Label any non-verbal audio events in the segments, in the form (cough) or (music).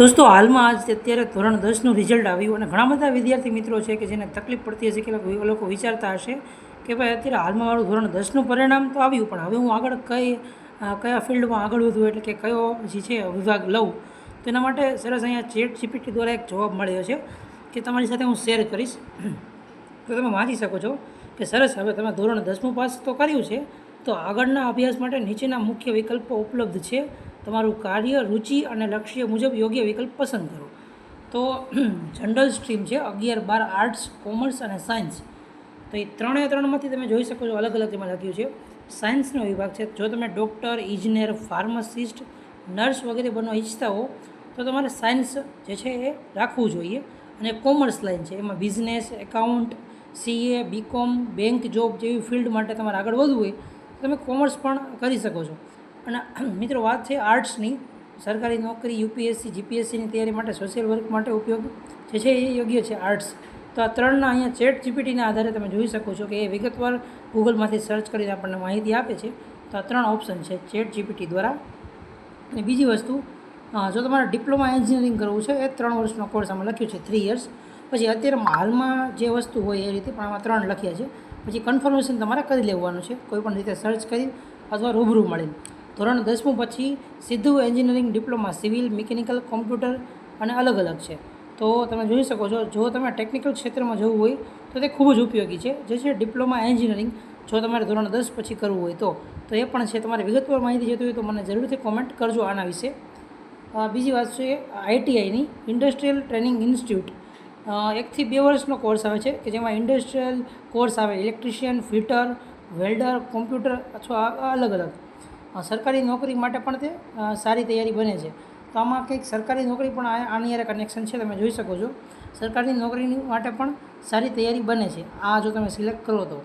દોસ્તો, હાલમાં આજ અત્યારે ધોરણ દસનું રિઝલ્ટ આવ્યું અને ઘણા બધા વિદ્યાર્થી મિત્રો છે કે જેને તકલીફ પડતી હશે કે લોકો- વિચારતા હશે કે ભાઈ અત્યારે હાલમાં મારું ધોરણ દસનું પરિણામ તો આવ્યું, પણ હવે હું આગળ કઈ કયા ફિલ્ડમાં આગળ વધું એટલે કે કયો જે છે વિભાગ લઉં? તો એના માટે સરસ અહીંયા ચેટ જીપીટી દ્વારા એક જવાબ મળ્યો છે કે તમારી સાથે હું શેર કરીશ. તો તમે વાંચી શકો છો કે સરસ, હવે તમે ધોરણ દસમું પાસ તો કર્યું છે, તો આગળના અભ્યાસ માટે નીચેના મુખ્ય વિકલ્પો ઉપલબ્ધ છે. તમારું કાર્ય, રુચિ અને લક્ષ્ય મુજબ યોગ્ય વિકલ્પ પસંદ કરો. તો (clears throat) જનરલ સ્ટ્રીમ છે, અગિયાર બાર આર્ટ્સ, કોમર્સ અને સાયન્સ. તો એ ત્રણે ત્રણમાંથી તમે જોઈ શકો છો, અલગ અલગ તેમાં લખ્યું છે. સાયન્સનો વિભાગ છે, જો તમે ડૉક્ટર, ઇજનેર, ફાર્માસિસ્ટ, નર્સ વગેરે બનવા ઈચ્છતા હો, તો તમારે સાયન્સ જે છે એ રાખવું જોઈએ. અને કોમર્સ લાઈન છે, એમાં business, account, CA, B com, bank job જેવી ફિલ્ડ માટે તમારે આગળ વધવું હોય, તો તમે કોમર્સ પણ કરી શકો છો. અને મિત્રો વાત છે આર્ટ્સની. સરકારી નોકરી, યુપીએસસી, જીપીએસસીની તૈયારી માટે સોશિયલ વર્ક માટે ઉપયોગ જે છે એ યોગ્ય છે આર્ટ્સ. તો આ ત્રણના અહીંયા ચેટ જીપીટીના આધારે તમે જોઈ શકો છો કે એ વિગતવાર ગૂગલમાંથી સર્ચ કરીને આપણને માહિતી આપે છે. તો આ ત્રણ ઓપ્શન છે ચેટ જીપીટી દ્વારા. અને બીજી વસ્તુ જો તમારે ડિપ્લોમા એન્જિનિયરિંગ કરવું છે, એ ત્રણ વર્ષનો કોર્સ આમાં લખ્યું છે થ્રી યર્સ પછી અત્યારે હાલમાં જે વસ્તુ હોય એ રીતે પણ આમાં ત્રણ લખ્યા છે. પછી કન્ફર્મેશન તમારે કરી લેવાનું છે કોઈપણ રીતે સર્ચ કરી અથવા રૂબરૂ મળીને ધોરણ દસમું પછી સીધું engineering, diploma, civil, mechanical, computer અને અલગ અલગ છે. તો તમે જોઈ શકો છો, જો તમે ટેકનિકલ ક્ષેત્રમાં જવું હોય, તો તે ખૂબ જ ઉપયોગી છે. જે છે ડિપ્લોમા એન્જિનિયરિંગ, જો તમારે ધોરણ દસ પછી કરવું હોય તો. તો એ પણ છે, તમારે વિગતવાર માહિતી જોતી હોય તો મને જરૂરથી કોમેન્ટ કરજો આના વિશે. બીજી વાત છે આઈટીઆઈની ઇન્ડસ્ટ્રીયલ ટ્રેનિંગ ઇન્સ્ટિટ્યૂટ એકથી બે વર્ષનો કોર્સ આવે છે, કે જેમાં ઇન્ડસ્ટ્રીયલ કોર્સ આવે ઇલેક્ટ્રિશિયન ફિટર વેલ્ડર કોમ્પ્યુટર અથવા અલગ અલગ. સરકારી નોકરી માટે પણ તે સારી તૈયારી બને છે. તો આમાં કંઈક સરકારી નોકરી પણ આની યારે કનેક્શન છે, તમે જોઈ શકો છો. સરકારી નોકરીની માટે પણ સારી તૈયારી બને છે. આ જો તમે સિલેક્ટ કરો તો.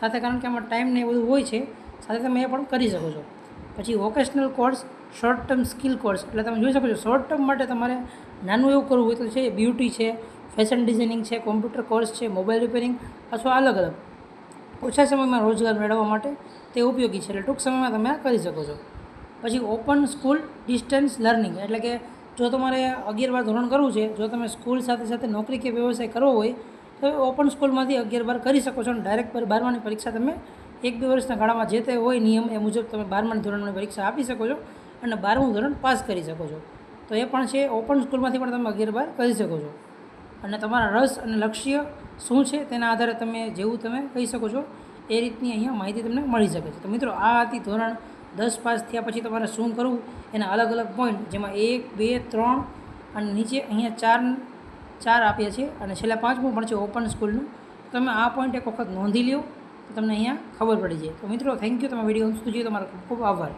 સાથે કારણ કે આમાં ટાઈમ ને એ બધું હોય છે, સાથે તમે એ પણ કરી શકો છો. પછી vocational course short term skill course એટલે તમે જોઈ શકો છો શોર્ટ ટર્મ માટે તમારે નાનું એવું કરવું હોય તો છે બ્યુટી છે ફેશન ડિઝાઇનિંગ છે કોમ્પ્યુટર કોર્સ છે મોબાઈલ રિપેરિંગ અથવા અલગ અલગ. ઓછા સમયમાં રોજગાર મેળવવા માટે તે ઉપયોગી છે. એટલે ટૂંક સમયમાં તમે આ કરી શકો છો. પછી ઓપન સ્કૂલ ડિસ્ટન્સ લર્નિંગ એટલે કે જો તમારે અગિયાર બાર ધોરણ કરવું છે, જો તમે સ્કૂલ સાથે સાથે નોકરી કે વ્યવસાય કરવો હોય, તો ઓપન સ્કૂલમાંથી અગિયાર બાર કરી શકો છો અને ડાયરેક્ટ બારમાની પરીક્ષા તમે એક બે વર્ષના ગાળામાં જે તે હોય નિયમ એ મુજબ તમે બારમાની ધોરણની પરીક્ષા આપી શકો છો અને બારમું ધોરણ પાસ કરી શકો છો. તો એ પણ છે, ઓપન સ્કૂલમાંથી પણ તમે અગિયાર બાર કરી શકો છો. અને તમારા રસ અને લક્ષ્ય શું છે તેના આધારે તમે જેવું તમે કહી શકો છો, એ રીતની અહીંયા માહિતી તમને મળી શકે છે. તો મિત્રો, આ હતી ધોરણ દસ પાસ થયા પછી તમારે શું કરવું, એના અલગ અલગ પોઈન્ટ જેમાં એક, બે, ત્રણ અને નીચે અહીંયા ચાર ચાર આપ્યા છે અને છેલ્લા પાંચમું પણ છે ઓપન સ્કૂલનું તમે આ પોઈન્ટ એક વખત નોંધી લ્યો, તો તમને અહીંયા ખબર પડી જાય. તો મિત્રો થેન્ક યુ તમે વીડિયો સુધી તમારો ખૂબ ખૂબ આભાર.